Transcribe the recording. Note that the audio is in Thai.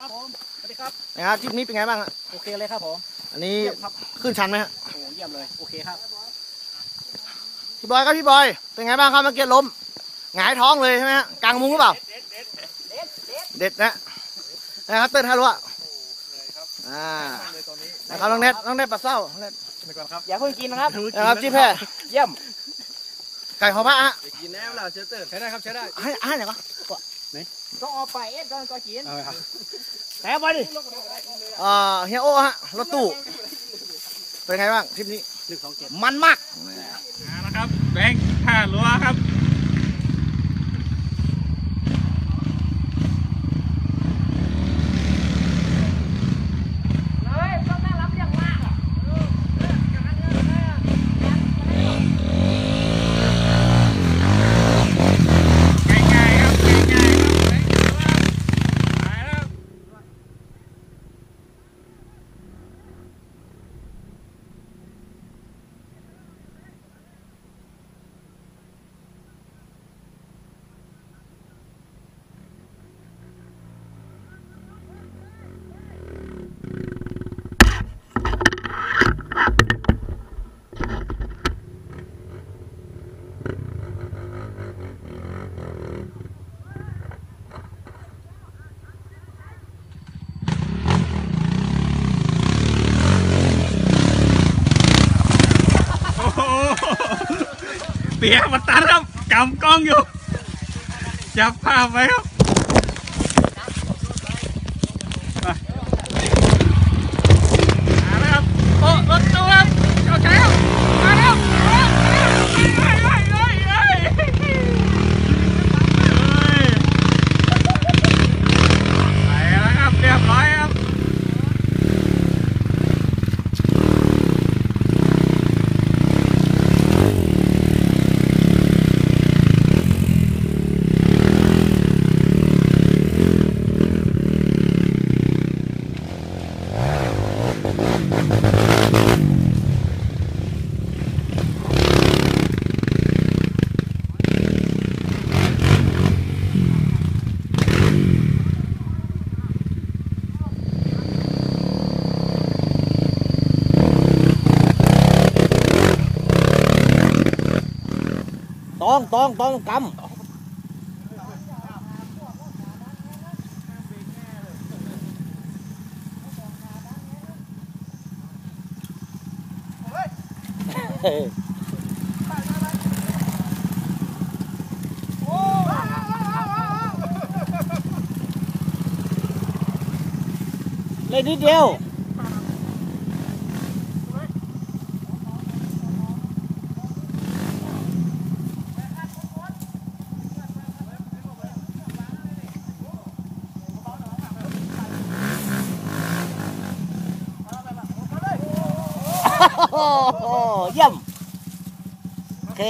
ครับผมสวัสดีครับนะครับทริปนี้เป็นไงบ้างฮะโอเคเลยครับผมอันนี้เยี่ยมครับขึ้นชันไหมฮะโอ้เยี่ยมเลยโอเคครับพี่บอยครับพี่บอย เป็นไงบ้างครับเมื่อกี้ล้มหงายท้องเลยใช่ไหมฮะกลางมุ้งหรือเปล่า เด็ดนะนะครับเติ้ลฮารุอะอ่านะครับน้องเน็ตน้องเน็ตปลาเศร้าน้องเน็ตอย่าเพิ่งกินนะครับนะครับจิ้มแพร่เยี่ยมไก่หอมพระฮะกินแน่เราเชสเตอร์ใช้ได้ครับใช้ได้ให้ให้หน่อยก็ต้องเอาไปเอ็ดก่อนก็กิน แถมไปดิอ่าเฮียโอฮะรถตู้เป็นไงบ้างทริปนี้หนึ่งสองเจ็ดมันมากนะครับแบงค์ท่ารั้วครับ pia mà tắt lắm cầm con vô chập pha phải không con con con cầm. lên đi đều เยี่ยม โอเค